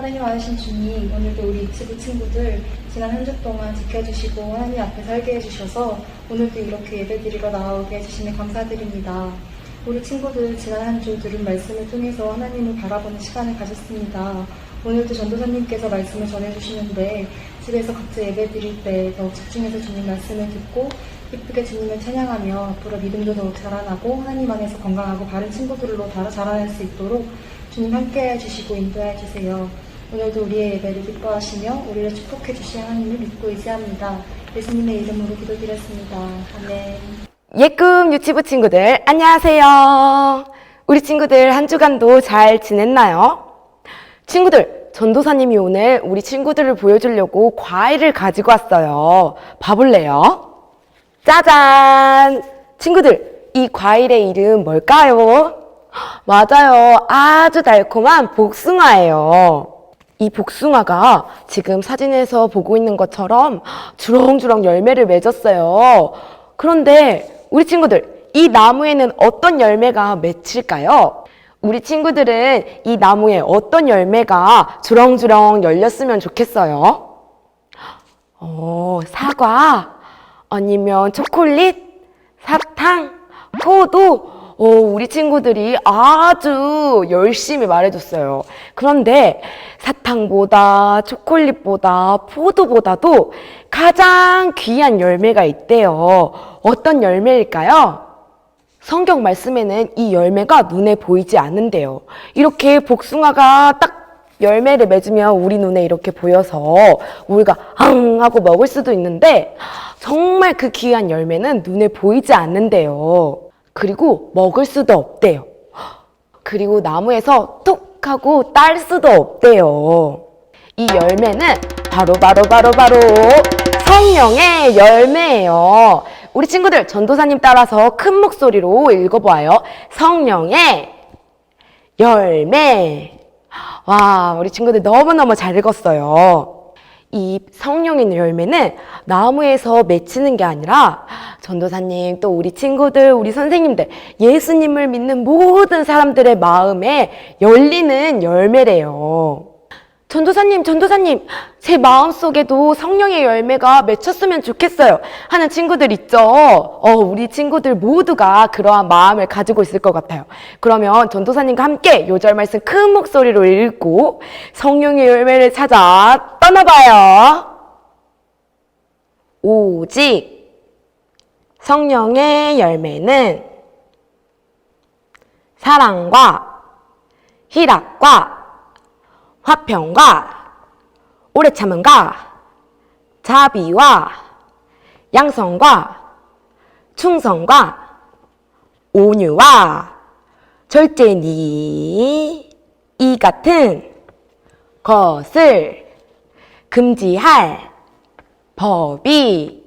하나님 아신 주님, 오늘도 우리 이치부 친구들 지난 한 주 동안 지켜주시고 하나님 앞에 살게 해주셔서 오늘도 이렇게 예배드리러 나오게 해주시니 감사드립니다. 우리 친구들 지난 한 주 들은 말씀을 통해서 하나님을 바라보는 시간을 가졌습니다. 오늘도 전도사님께서 말씀을 전해주시는데 집에서 각자 예배 드릴 때 더욱 집중해서 주님 말씀을 듣고 기쁘게 주님을 찬양하며 앞으로 믿음도 더욱 자라나고 하나님 안에서 건강하고 바른 친구들로 다 자라날 수 있도록 주님 함께 해주시고 인도해 주세요. 오늘도 우리의 예배를 기뻐하시며 우리를 축복해 주실 하나님을 믿고 의지합니다. 예수님의 이름으로 기도드렸습니다. 아멘. 예꿈 유치부 친구들, 안녕하세요. 우리 친구들 한 주간도 잘 지냈나요? 친구들, 전도사님이 오늘 우리 친구들을 보여주려고 과일을 가지고 왔어요. 봐볼래요? 짜잔! 친구들, 이 과일의 이름 뭘까요? 맞아요. 아주 달콤한 복숭아예요. 이 복숭아가 지금 사진에서 보고 있는 것처럼 주렁주렁 열매를 맺었어요. 그런데 우리 친구들, 이 나무에는 어떤 열매가 맺힐까요? 우리 친구들은 이 나무에 어떤 열매가 주렁주렁 열렸으면 좋겠어요? 어, 사과, 아니면 초콜릿, 사탕, 포도, 어, 우리 친구들이 아주 열심히 말해줬어요. 그런데 사탕보다 초콜릿보다 포도보다도 가장 귀한 열매가 있대요. 어떤 열매일까요? 성경 말씀에는 이 열매가 눈에 보이지 않는데요. 이렇게 복숭아가 딱 열매를 맺으면 우리 눈에 이렇게 보여서 우리가 앙 하고 먹을 수도 있는데 정말 그 귀한 열매는 눈에 보이지 않는데요. 그리고 먹을 수도 없대요. 그리고 나무에서 툭 하고 딸 수도 없대요. 이 열매는 바로 바로 바로 바로 성령의 열매예요. 우리 친구들 전도사님 따라서 큰 목소리로 읽어봐요. 성령의 열매. 와, 우리 친구들 너무너무 잘 읽었어요. 이 성령의 열매는 나무에서 맺히는 게 아니라 전도사님 또 우리 친구들 우리 선생님들 예수님을 믿는 모든 사람들의 마음에 열리는 열매래요. 전도사님, 전도사님, 제 마음속에도 성령의 열매가 맺혔으면 좋겠어요. 하는 친구들 있죠? 어, 우리 친구들 모두가 그러한 마음을 가지고 있을 것 같아요. 그러면 전도사님과 함께 요절 말씀 큰 목소리로 읽고 성령의 열매를 찾아 떠나봐요. 오직 성령의 열매는 사랑과 희락과 화평과 오래 참음과 자비와 양성과 충성과 온유와 절제니 이 같은 것을 금지할 법이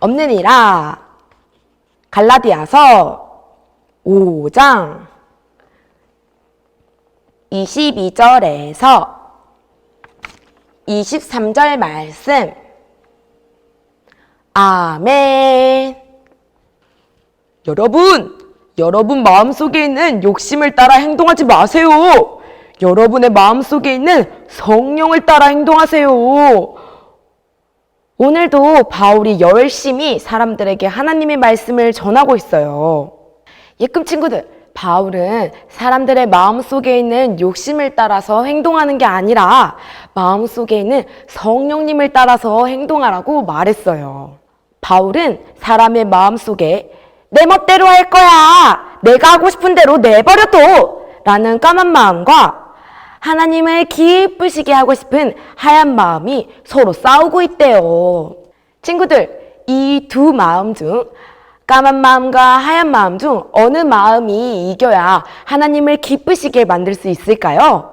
없느니라. 갈라디아서 5장 22절에서 23절 말씀. 아멘. 여러분, 여러분 마음속에 있는 욕심을 따라 행동하지 마세요. 여러분의 마음속에 있는 성령을 따라 행동하세요. 오늘도 바울이 열심히 사람들에게 하나님의 말씀을 전하고 있어요. 예금 친구들, 바울은 사람들의 마음 속에 있는 욕심을 따라서 행동하는 게 아니라 마음 속에 있는 성령님을 따라서 행동하라고 말했어요. 바울은 사람의 마음 속에 내 멋대로 할 거야! 내가 하고 싶은 대로 내버려둬! 라는 까만 마음과 하나님을 기쁘시게 하고 싶은 하얀 마음이 서로 싸우고 있대요. 친구들, 이 두 마음 중 까만 마음과 하얀 마음 중 어느 마음이 이겨야 하나님을 기쁘시게 만들 수 있을까요?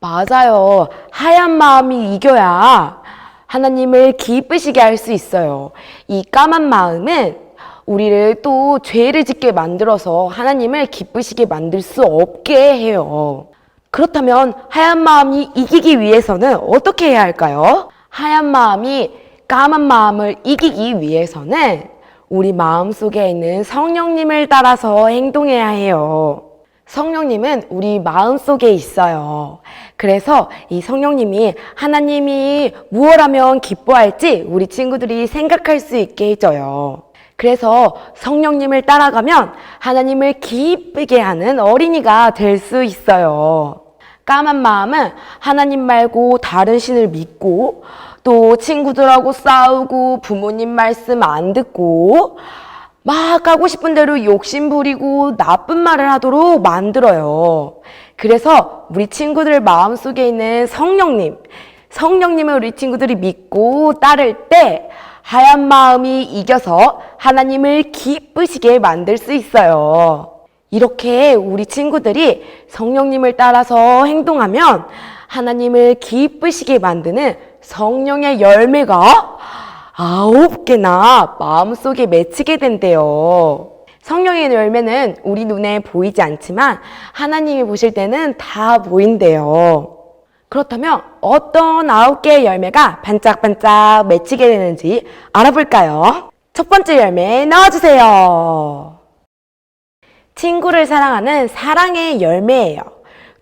맞아요. 하얀 마음이 이겨야 하나님을 기쁘시게 할 수 있어요. 이 까만 마음은 우리를 또 죄를 짓게 만들어서 하나님을 기쁘시게 만들 수 없게 해요. 그렇다면 하얀 마음이 이기기 위해서는 어떻게 해야 할까요? 하얀 마음이 까만 마음을 이기기 위해서는 우리 마음 속에 있는 성령님을 따라서 행동해야 해요. 성령님은 우리 마음 속에 있어요. 그래서 이 성령님이 하나님이 무엇 하면 기뻐할지 우리 친구들이 생각할 수 있게 해줘요. 그래서 성령님을 따라가면 하나님을 기쁘게 하는 어린이가 될 수 있어요. 까만 마음은 하나님 말고 다른 신을 믿고 또 친구들하고 싸우고 부모님 말씀 안 듣고 막 하고 싶은 대로 욕심 부리고 나쁜 말을 하도록 만들어요. 그래서 우리 친구들 마음속에 있는 성령님, 성령님을 우리 친구들이 믿고 따를 때 하얀 마음이 이겨서 하나님을 기쁘시게 만들 수 있어요. 이렇게 우리 친구들이 성령님을 따라서 행동하면 하나님을 기쁘시게 만드는 성령의 열매가 아홉 개나 마음속에 맺히게 된대요. 성령의 열매는 우리 눈에 보이지 않지만 하나님이 보실 때는 다 보인대요. 그렇다면 어떤 아홉 개의 열매가 반짝반짝 맺히게 되는지 알아볼까요? 첫 번째 열매 나와주세요. 친구를 사랑하는 사랑의 열매예요.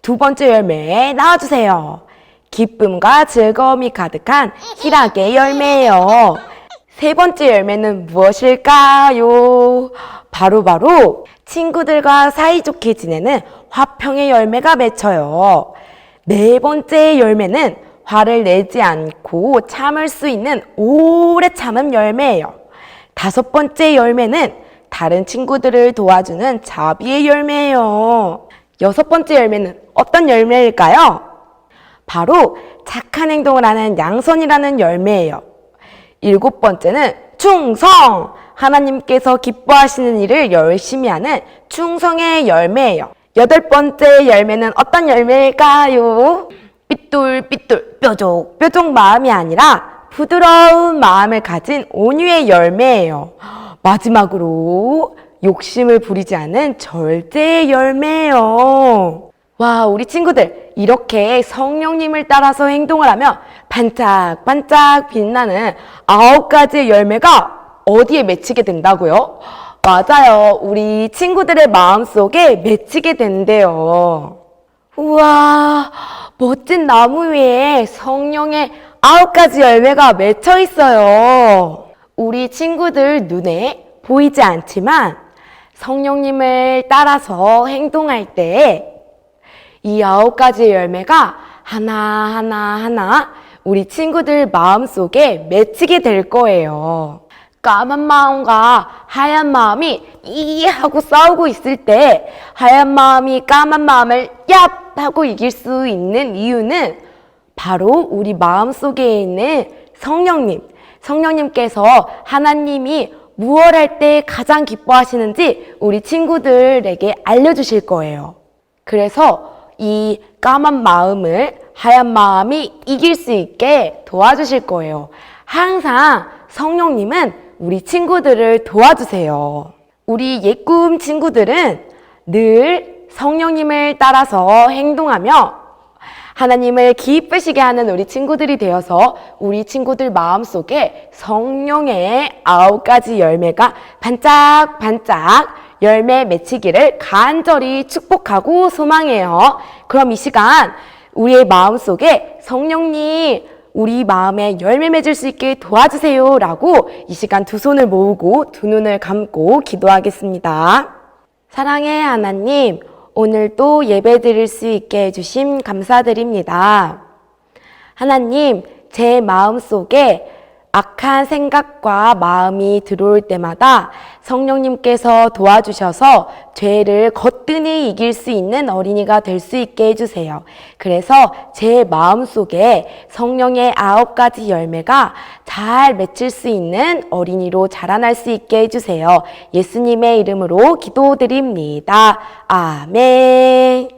두 번째 열매 나와주세요. 기쁨과 즐거움이 가득한 희락의 열매예요. 세 번째 열매는 무엇일까요? 바로 바로 친구들과 사이좋게 지내는 화평의 열매가 맺혀요. 네 번째 열매는 화를 내지 않고 참을 수 있는 오래 참음 열매예요. 다섯 번째 열매는 다른 친구들을 도와주는 자비의 열매예요. 여섯 번째 열매는 어떤 열매일까요? 바로 착한 행동을 하는 양선이라는 열매예요. 일곱 번째는 충성! 하나님께서 기뻐하시는 일을 열심히 하는 충성의 열매예요. 여덟 번째 열매는 어떤 열매일까요? 삐뚤삐뚤 뾰족 뾰족 마음이 아니라 부드러운 마음을 가진 온유의 열매예요. 마지막으로 욕심을 부리지 않은 절제의 열매예요. 와, 우리 친구들, 이렇게 성령님을 따라서 행동을 하면 반짝반짝 빛나는 아홉 가지의 열매가 어디에 맺히게 된다고요? 맞아요. 우리 친구들의 마음 속에 맺히게 된대요. 우와, 멋진 나무 위에 성령의 아홉 가지 열매가 맺혀 있어요. 우리 친구들 눈에 보이지 않지만 성령님을 따라서 행동할 때 이 아홉 가지 열매가 하나하나 하나 우리 친구들 마음 속에 맺히게 될 거예요. 까만 마음과 하얀 마음이 이 하고 싸우고 있을 때 하얀 마음이 까만 마음을 얍 하고 이길 수 있는 이유는 바로 우리 마음 속에 있는 성령님, 성령님께서 하나님이 무엇 할때 가장 기뻐하시는지 우리 친구들에게 알려주실 거예요. 그래서 이 까만 마음을 하얀 마음이 이길 수 있게 도와주실 거예요. 항상 성령님은 우리 친구들을 도와주세요. 우리 예꿈 친구들은 늘 성령님을 따라서 행동하며 하나님을 기쁘시게 하는 우리 친구들이 되어서 우리 친구들 마음 속에 성령의 아홉 가지 열매가 반짝반짝 열매 맺히기를 간절히 축복하고 소망해요. 그럼 이 시간 우리의 마음 속에 성령님 우리 마음에 열매 맺을 수 있게 도와주세요 라고 이 시간 두 손을 모으고 두 눈을 감고 기도하겠습니다. 사랑의 하나님, 오늘 또 예배 드릴 수 있게 해주심 감사드립니다. 하나님, 제 마음 속에 악한 생각과 마음이 들어올 때마다 성령님께서 도와주셔서 죄를 거뜬히 이길 수 있는 어린이가 될 수 있게 해주세요. 그래서 제 마음 속에 성령의 아홉 가지 열매가 잘 맺힐 수 있는 어린이로 자라날 수 있게 해주세요. 예수님의 이름으로 기도드립니다. 아멘.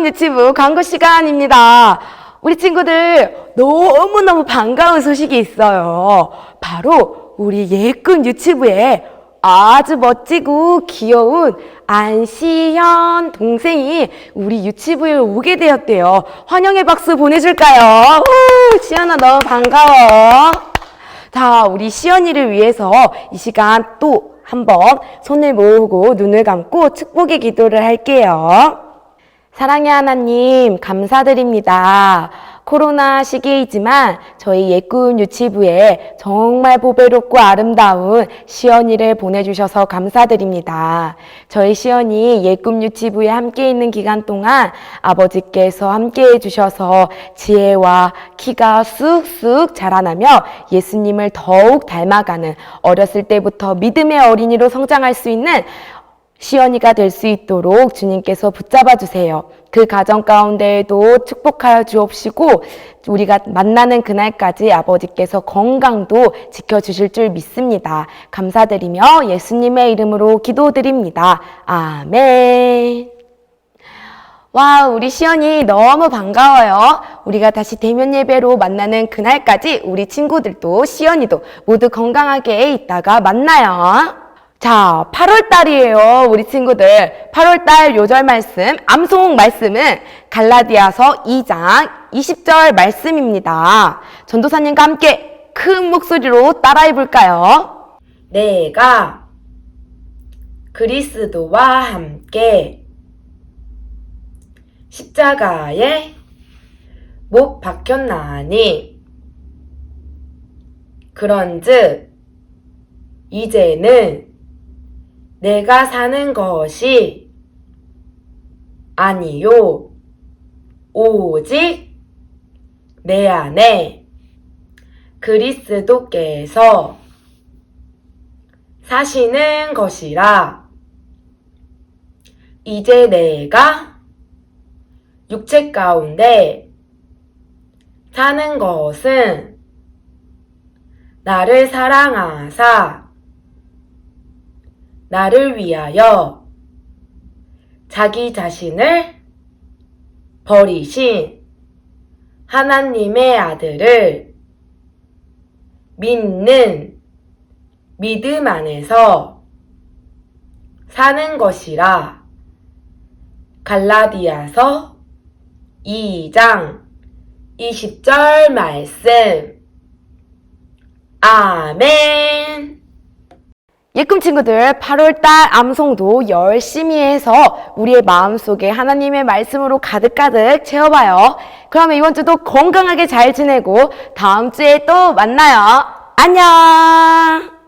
예금 유치부 광고 시간입니다. 우리 친구들 너무너무 반가운 소식이 있어요. 바로 우리 예금 유치부에 아주 멋지고 귀여운 안시현 동생이 우리 유치부에 오게 되었대요. 환영의 박수 보내줄까요? 우, 시현아 너무 반가워. 자, 우리 시연이를 위해서 이 시간 또 한번 손을 모으고 눈을 감고 축복의 기도를 할게요. 사랑의 하나님, 감사드립니다. 코로나 시기이지만 저희 예꾼 유치부에 정말 보배롭고 아름다운 시연이를 보내주셔서 감사드립니다. 저희 시연이 예꿈 유치부에 함께 있는 기간 동안 아버지께서 함께 해주셔서 지혜와 키가 쑥쑥 자라나며 예수님을 더욱 닮아가는 어렸을 때부터 믿음의 어린이로 성장할 수 있는 시연이가 될 수 있도록 주님께서 붙잡아 주세요. 그 가정 가운데에도 축복하여 주옵시고 우리가 만나는 그날까지 아버지께서 건강도 지켜주실 줄 믿습니다. 감사드리며 예수님의 이름으로 기도드립니다. 아멘. 와, 우리 시연이 너무 반가워요. 우리가 다시 대면 예배로 만나는 그날까지 우리 친구들도 시연이도 모두 건강하게 있다가 만나요. 자, 8월 달이에요. 우리 친구들. 8월 달 요절 말씀, 암송 말씀은 갈라디아서 2장 20절 말씀입니다. 전도사님과 함께 큰 목소리로 따라해 볼까요? 내가 그리스도와 함께 십자가에 못 박혔나니 그런즉 이제는 내가 사는 것이 아니요. 오직 내 안에 그리스도께서 사시는 것이라. 이제 내가 육체 가운데 사는 것은 나를 사랑하사 나를 위하여. 자기 자신을 버리신 하나님의 아들을 믿는 믿음 안에서 사는 것이라. 갈라디아서 2장 20절 말씀. 아멘 예꿈 친구들 8월달 암송도 열심히 해서 우리의 마음속에 하나님의 말씀으로 가득가득 채워봐요. 그러면 이번 주도 건강하게 잘 지내고 다음 주에 또 만나요. 안녕!